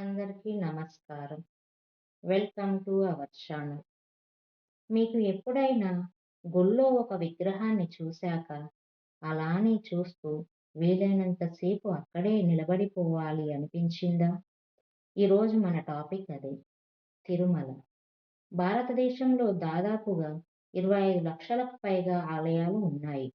అందరికీ నమస్కారం. Welcome to our channel. మీకు ఎప్పుడైనా గుళ్ళో ఒక విగ్రహాన్ని చూశాక, అలానే చూస్తూ వీలైనంత సేపు అక్కడే నిలబడిపోవాలి అనిపించిందా? ఈరోజు మన టాపిక్ అదే. తిరుమల. భారతదేశంలో దాదాపుగా 25 లక్షలకు పైగా ఆలయాలు ఉన్నాయి.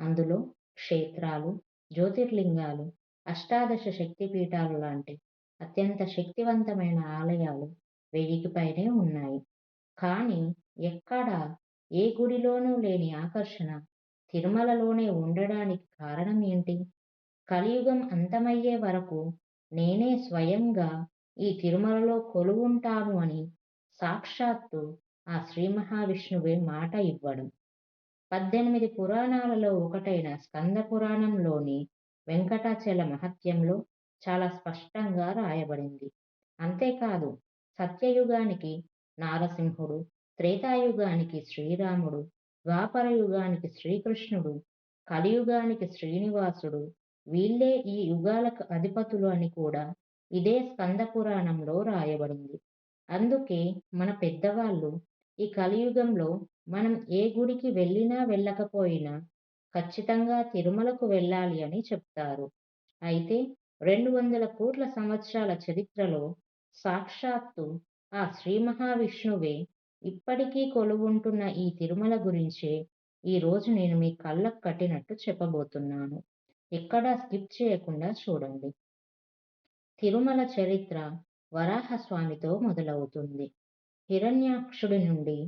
అందులో క్షేత్రాలు, జ్యోతిర్లింగాలు, అష్టాదశ శక్తిపీఠాలు లాంటి అత్యంత శక్తివంతమైన ఆలయాలు వెయ్యికి పైనే ఉన్నాయి. కానీ ఎక్కడా ఏ గుడిలోనూ లేని ఆకర్షణ తిరుమలలోనే ఉండడానికి కారణం ఏంటి? కలియుగం అంతమయ్యే వరకు నేనే స్వయంగా ఈ తిరుమలలో కొలువుంటాను అని సాక్షాత్తు ఆ శ్రీ మహావిష్ణువే మాట ఇవ్వడం. పద్దెనిమిది పురాణాలలో ఒకటైన స్కంద పురాణంలోని వెంకటాచల మహత్యంలో చాలా స్పష్టంగా రాయబడింది. అంతేకాదు సత్యయుగానికి నారసింహుడు, త్రేతాయుగానికి శ్రీరాముడు, ద్వాపర యుగానికి శ్రీకృష్ణుడు, కలియుగానికి శ్రీనివాసుడు వీళ్ళే ఈ యుగాలకు అధిపతులు అని కూడా ఇదే స్కంద పురాణంలో రాయబడింది. అందుకే మన పెద్దవాళ్ళు ఈ కలియుగంలో మనం ఏ గుడికి వెళ్ళినా వెళ్ళకపోయినా ఖచ్చితంగా తిరుమలకు వెళ్ళాలి అని చెప్తారు. అయితే రెండు వందల కోట్ల సంవత్సరాల చరిత్రలో సాక్షాత్తు ఆ శ్రీ మహావిష్ణువే ఇప్పటికీ కొలువుంటున్న ఈ తిరుమల గురించే ఈరోజు నేను మీ కళ్ళకు కట్టినట్టు చెప్పబోతున్నాను. ఎక్కడా స్కిప్ చేయకుండా చూడండి. తిరుమల చరిత్ర వరాహస్వామితో మొదలవుతుంది. హిరణ్యాక్షుడి నుండి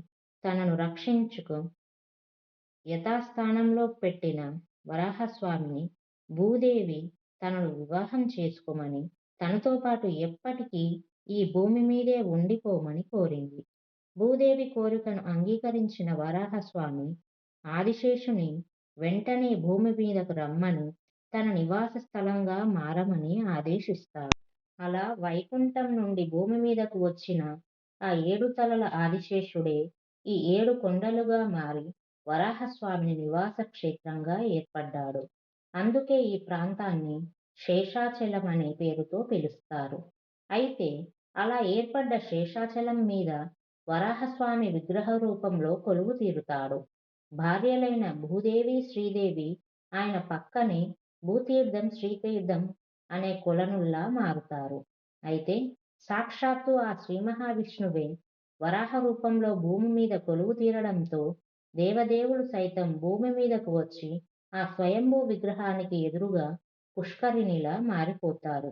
తనను రక్షించుకు యథాస్థానంలో పెట్టిన వరాహస్వామిని భూదేవి తనను వివాహం చేసుకోమని, తనతో పాటు ఎప్పటికీ ఈ భూమి మీదే ఉండిపోమని కోరింది. భూదేవి కోరికను అంగీకరించిన వరాహస్వామి ఆదిశేషుని వెంటనే భూమి మీదకు రమ్మని, తన నివాస స్థలంగా మారమని ఆదేశిస్తాడు. అలా వైకుంఠం నుండి భూమి మీదకు వచ్చిన ఆ ఏడు తలల ఆదిశేషుడే ఈ ఏడు కొండలుగా మారి వరాహస్వామిని నివాస క్షేత్రంగా ఏర్పడ్డాడు. అందుకే ఈ ప్రాంతాన్ని శేషాచలం అనే పేరుతో పిలుస్తారు. అయితే అలా ఏర్పడ్డ శేషాచలం మీద వరాహస్వామి విగ్రహ రూపంలో కొలువు తీరుతాడు. భార్యలైన భూదేవి, శ్రీదేవి ఆయన పక్కనే భూతీర్థం, శ్రీతీర్థం అనే కొలనుల్లా మారుతారు. అయితే సాక్షాత్తు ఆ శ్రీ మహావిష్ణువే వరాహ రూపంలో భూమి మీద కొలువు తీరడంతో దేవదేవుడు సైతం భూమి మీదకు వచ్చి ఆ స్వయంభూ విగ్రహానికి ఎదురుగా పుష్కరిణిలా మారిపోతారు.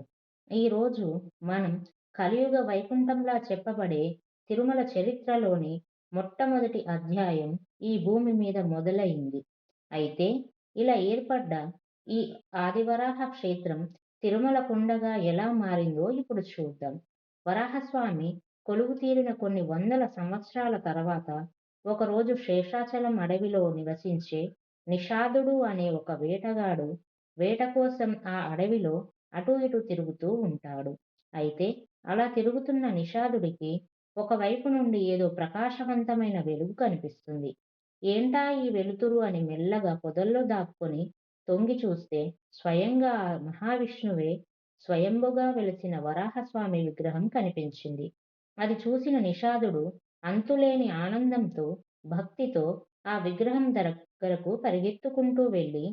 ఈరోజు మనం కలియుగ వైకుంఠంలా చెప్పబడే తిరుమల చరిత్రలోని మొట్టమొదటి అధ్యాయం ఈ భూమి మీద మొదలైంది అయితే ఇలా ఏర్పడ్డ ఈ ఆదివరాహ క్షేత్రం తిరుమల కొండగా ఎలా మారిందో ఇప్పుడు చూద్దాం. వరాహస్వామి కొలువు తీరిన కొన్ని వందల సంవత్సరాల తర్వాత ఒకరోజు శేషాచలం అడవిలో నివసించే నిషాదుడు అనే ఒక వేటగాడు వేట కోసం ఆ అడవిలో అటు ఇటు తిరుగుతూ ఉంటాడు. అయితే అలా తిరుగుతున్న నిషాదుడికి ఒకవైపు నుండి ఏదో ప్రకాశవంతమైన వెలుగు కనిపిస్తుంది. ఏంటా ఈ వెలుతురు అని మెల్లగా పొదల్లో దాక్కుని తొంగి చూస్తే స్వయంగా మహావిష్ణువే స్వయంభుగా వెలసిన వరాహస్వామి విగ్రహం కనిపించింది. అది చూసిన నిషాదుడు అంతులేని ఆనందంతో, భక్తితో ఆ విగ్రహం దగ్గరకు పరిగెత్తుకుంటూ వెళ్ళి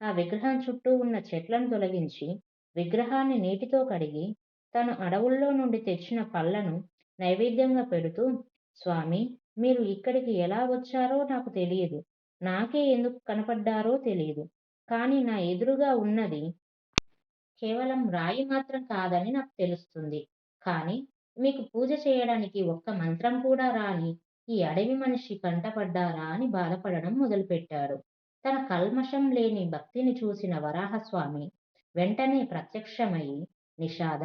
ఆ విగ్రహం చుట్టూ ఉన్న చెట్లను తొలగించి విగ్రహాన్ని నీటితో కడిగి తను అడవుల్లో నుండి తెచ్చిన పళ్ళను నైవేద్యంగా పెడుతూ స్వామి మీరు ఇక్కడికి ఎలా వచ్చారో నాకు తెలియదు. నాకే ఎందుకు కనపడ్డారో తెలియదు. కానీ నా ఎదురుగా ఉన్నది కేవలం రాయి మాత్రం కాదని నాకు తెలుస్తుంది. కానీ మీకు పూజ చేయడానికి ఒక్క మంత్రం కూడా రాని ఈ అడవి మనిషి కంటపడ్డారా అని బాధపడడం మొదలుపెట్టాడు. తన కల్మషం లేని భక్తిని చూసిన వరాహస్వామి వెంటనే ప్రత్యక్షమై నిషాద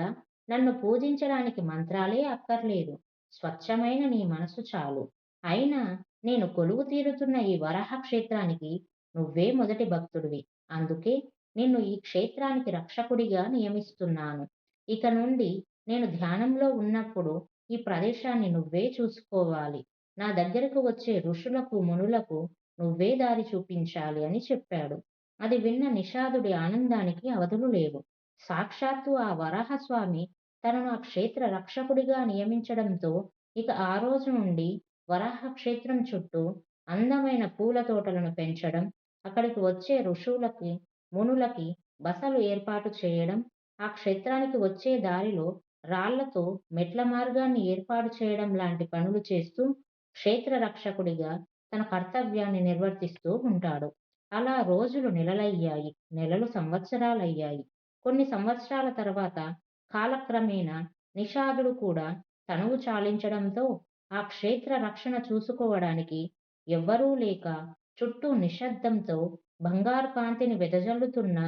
నన్ను పూజించడానికి మంత్రాలే అక్కర్లేదు. స్వచ్ఛమైన నీ మనసు చాలు. అయినా నేను కొలువు తీరుతున్న ఈ వరాహ క్షేత్రానికి నువ్వే మొదటి భక్తుడివి. అందుకే నిన్ను ఈ క్షేత్రానికి రక్షకుడిగా నియమిస్తున్నాను. ఇక నుండి నేను ధ్యానంలో ఉన్నప్పుడు ఈ ప్రదేశాన్ని నువ్వే చూసుకోవాలి. నా దగ్గరకు వచ్చే ఋషులకు, మునులకు నువ్వే దారి చూపించాలి అని చెప్పాడు. అది విన్న నిషాదుడి ఆనందానికి అవధులు లేవు. సాక్షాత్తు ఆ వరాహస్వామి తనను ఆ క్షేత్ర రక్షకుడిగా నియమించడంతో ఇక ఆ రోజు నుండి వరాహ క్షేత్రం చుట్టూ అందమైన పూల తోటలను పెంచడం అక్కడికి వచ్చే ఋషులకి మునులకి బసలు ఏర్పాటు చేయడం ఆ క్షేత్రానికి వచ్చే దారిలో రాళ్ళతో మెట్ల మార్గాన్ని ఏర్పాటు చేయడం లాంటి పనులు చేస్తూ క్షేత్ర రక్షకుడిగా తన కర్తవ్యాన్ని నిర్వర్తిస్తూ ఉంటాడు. అలా రోజులు నెలలయ్యాయి నెలలు సంవత్సరాలయ్యాయి. కొన్ని సంవత్సరాల తర్వాత కాలక్రమేణా నిషాదుడు కూడా తనువు చాలించడంతో ఆ క్షేత్ర రక్షణ చూసుకోవడానికి ఎవ్వరూ లేక చుట్టూ నిశ్శబ్దంతో బంగారు కాంతిని వెదజల్లుతున్న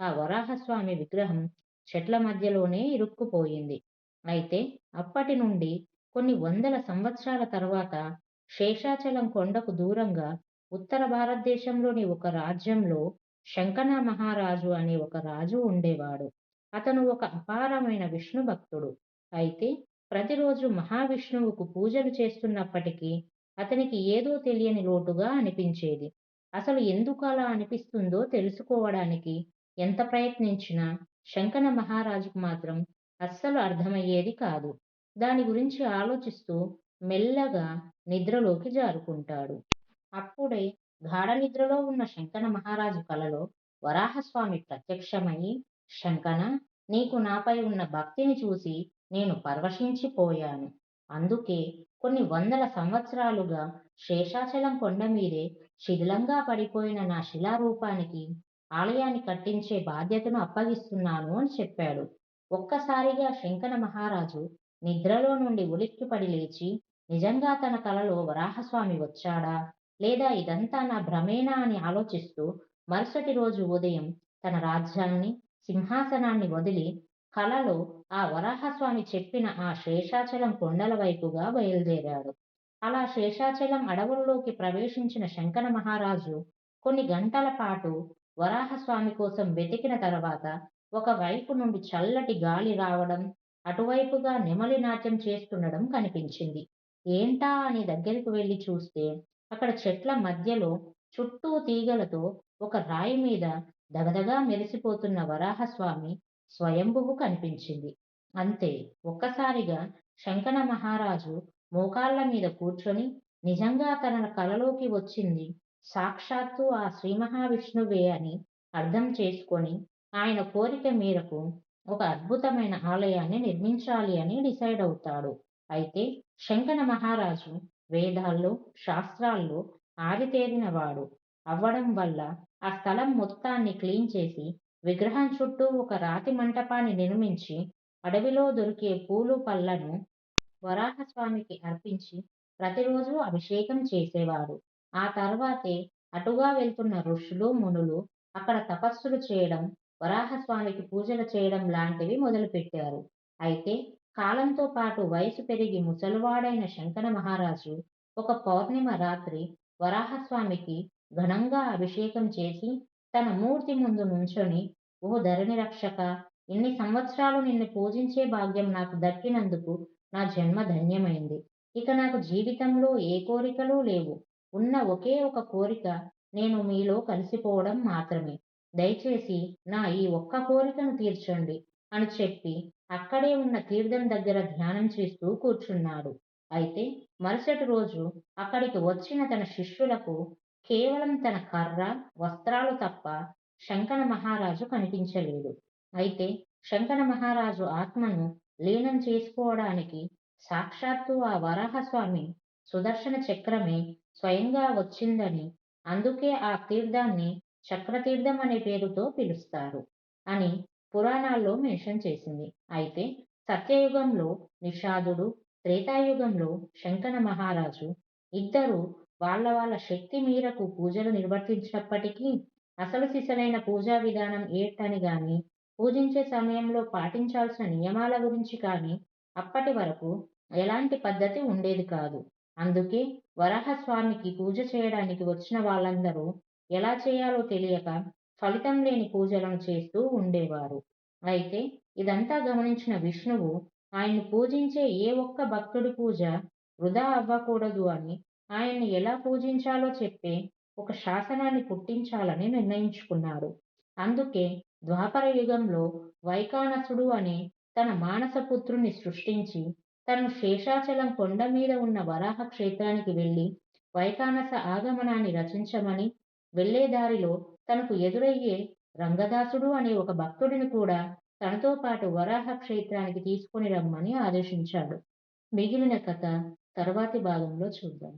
ఆ వరాహస్వామి విగ్రహం చెట్ల మధ్యలోనే ఇరుక్కుపోయింది. అయితే అప్పటి నుండి కొన్ని వందల సంవత్సరాల తర్వాత శేషాచలం కొండకు దూరంగా ఉత్తర భారతదేశంలోని ఒక రాజ్యంలో శంకన మహారాజు అనే ఒక రాజు ఉండేవాడు. అతను ఒక అపారమైన విష్ణు భక్తుడు. అయితే ప్రతిరోజు మహావిష్ణువుకు పూజలు చేస్తున్నప్పటికీ అతనికి ఏదో తెలియని లోటుగా అనిపించేది. అసలు ఎందుకు అలా అనిపిస్తుందో తెలుసుకోవడానికి ఎంత ప్రయత్నించినా శంకన మహారాజుకు మాత్రం అస్సలు అర్థమయ్యేది కాదు. దాని గురించి ఆలోచిస్తూ మెల్లగా నిద్రలోకి జారుకుంటాడు. అప్పుడే గాఢ నిద్రలో ఉన్న శంకన మహారాజు కలలో వరాహస్వామి ప్రత్యక్షమయ్యి శంకన నీకు నాపై ఉన్న భక్తిని చూసి నేను పరవశించిపోయాను. అందుకే కొన్ని వందల సంవత్సరాలుగా శేషాచలం కొండ మీదే శిథిలంగా పడిపోయిన నా శిలారూపానికి ఆలయాన్ని కట్టించే బాధ్యతను అప్పగిస్తున్నాను అని చెప్పాడు. ఒక్కసారిగా శంకన మహారాజు నిద్రలో నుండి ఉలిక్కిపడి లేచి నిజంగా తన కలలో వరాహస్వామి వచ్చాడా? లేదా ఇదంతా నా భ్రమేనా అని ఆలోచిస్తూ మరుసటి రోజు ఉదయం తన రాజ్యాన్ని సింహాసనాన్ని వదిలి కలలో ఆ వరాహస్వామి చెప్పిన ఆ శేషాచలం కొండల వైపుగా బయలుదేరాడు. అలా శేషాచలం అడవుల్లోకి ప్రవేశించిన శంకర మహారాజు కొన్ని గంటల పాటు వరాహస్వామి కోసం వెతికిన తర్వాత ఒక వైపు నుండి చల్లటి గాలి రావడం అటువైపుగా నెమలి నాట్యం చేస్తుండడం కనిపించింది. ఏంటా అని దగ్గరికి వెళ్ళి చూస్తే అక్కడ చెట్ల మధ్యలో చుట్టూ తీగలతో ఒక రాయి మీద దగదగా మెరిసిపోతున్న వరాహస్వామి స్వయంభువు కనిపించింది. అంతే ఒక్కసారిగా శంకన మహారాజు మోకాళ్ళ మీద కూర్చొని నిజంగా తన కలలోకి వచ్చింది. సాక్షాత్తు ఆ శ్రీ మహావిష్ణువే అని అర్థం చేసుకొని ఆయన కోరిక మేరకు ఒక అద్భుతమైన ఆలయాన్ని నిర్మించాలి అని డిసైడ్ అవుతాడు. అయితే శంకన మహారాజు వేదాల్లో శాస్త్రాల్లో ఆరితేరినవాడు. అవ్వడం వల్ల ఆ స్థలం మొత్తాన్ని క్లీన్ చేసి విగ్రహం చుట్టూ ఒక రాతి మంటపాన్ని నిర్మించి అడవిలో దొరికే పూలు పళ్ళను వరాహస్వామికి అర్పించి ప్రతిరోజు అభిషేకం చేసేవాడు. ఆ తర్వాతే అటుగా వెళ్తున్న ఋషులు మునులు అక్కడ తపస్సులు చేయడం వరాహస్వామికి పూజలు చేయడం లాంటివి మొదలుపెట్టారు. అయితే కాలంతో పాటు వయసు పెరిగి ముసలివాడైన శంకర మహారాజు ఒక పౌర్ణిమ రాత్రి వరాహస్వామికి ఘనంగా అభిషేకం చేసి తన మూర్తి ముందు నుంచొని ఓ ధరణి రక్షక ఇన్ని సంవత్సరాలు నిన్ను పూజించే భాగ్యం నాకు దక్కినందుకు నా జన్మ ధన్యమైంది. ఇక నాకు జీవితంలో ఏ కోరికలు లేవు. ఉన్న ఒకే ఒక కోరిక నేను మీలో కలిసిపోవడం మాత్రమే. దయచేసి నా ఈ ఒక్క కోరికను తీర్చండి. అని చెప్పి అక్కడే ఉన్న తీర్థం దగ్గర ధ్యానం చేస్తూ కూర్చున్నాడు. అయితే మరుసటి రోజు అక్కడికి వచ్చిన తన శిష్యులకు కేవలం తన కర్ర వస్త్రాలు తప్ప శంకన మహారాజు కనిపించలేదు. అయితే శంకన మహారాజు ఆత్మను లీనం చేసుకోవడానికి సాక్షాత్తు ఆ వరాహస్వామి సుదర్శన చక్రమే స్వయంగా వచ్చిందని అందుకే ఆ తీర్థాన్ని చక్రతీర్థం అనే పేరుతో పిలుస్తారు అని పురాణాల్లో మెన్షన్ చేసింది. అయితే సత్యయుగంలో నిషాదుడు త్రేతాయుగంలో శంకన మహారాజు ఇద్దరు వాళ్ళ వాళ్ళ శక్తి మేరకు పూజలు నిర్వర్తించినప్పటికీ అసలు సిసలైన పూజా విధానం ఏంటని గాని పూజించే సమయంలో పాటించాల్సిన నియమాల గురించి కానీ అప్పటి వరకు ఎలాంటి పద్ధతి ఉండేది కాదు. అందుకే వరాహస్వామికి పూజ చేయడానికి వచ్చిన వాళ్ళందరూ ఎలా చేయాలో తెలియక ఫలితం లేని పూజలను చేస్తూ ఉండేవారు. అయితే ఇదంతా గమనించిన విష్ణువు ఆయన్ని పూజించే ఏ ఒక్క భక్తుడి పూజ వృధా అవ్వకూడదు అని ఆయన్ని ఎలా పూజించాలో చెప్పే ఒక శాసనాన్ని పుట్టించాలని నిర్ణయించుకున్నాడు. అందుకే ద్వాపర యుగంలో వైకానసుడు అనే తన మానసపుత్రుని సృష్టించి తను శేషాచలం కొండ మీద ఉన్న వరాహ క్షేత్రానికి వెళ్ళి వైకానస ఆగమనాన్ని రచించమని వెళ్ళే దారిలో తనకు ఎదురయ్యే రంగదాసుడు అనే ఒక భక్తుడిని కూడా తనతో పాటు వరాహ క్షేత్రానికి తీసుకుని రమ్మని ఆదేశించాడు. మిగిలిన కథ తర్వాతి భాగంలో చూద్దాం.